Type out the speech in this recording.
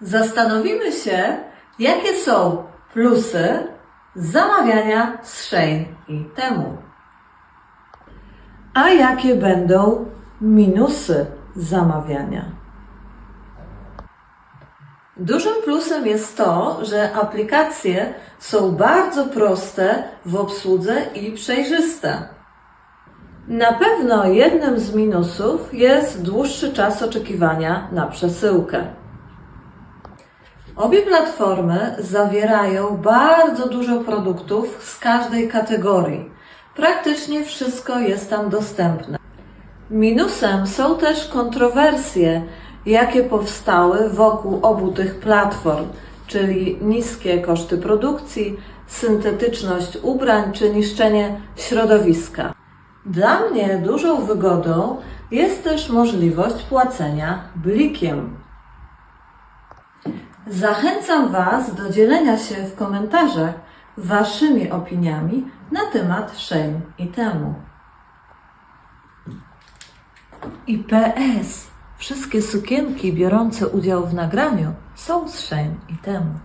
Zastanowimy się, jakie są plusy zamawiania z Shein i temu. A jakie będą minusy zamawiania? Dużym plusem jest to, że aplikacje są bardzo proste w obsłudze i przejrzyste. Na pewno jednym z minusów jest dłuższy czas oczekiwania na przesyłkę. Obie platformy zawierają bardzo dużo produktów z każdej kategorii. Praktycznie wszystko jest tam dostępne. Minusem są też kontrowersje, jakie powstały wokół obu tych platform, czyli niskie koszty produkcji, syntetyczność ubrań czy niszczenie środowiska. Dla mnie dużą wygodą jest też możliwość płacenia blikiem. Zachęcam Was do dzielenia się w komentarzach Waszymi opiniami na temat Shein i temu. I PS. Wszystkie sukienki biorące udział w nagraniu są z Shein i temu.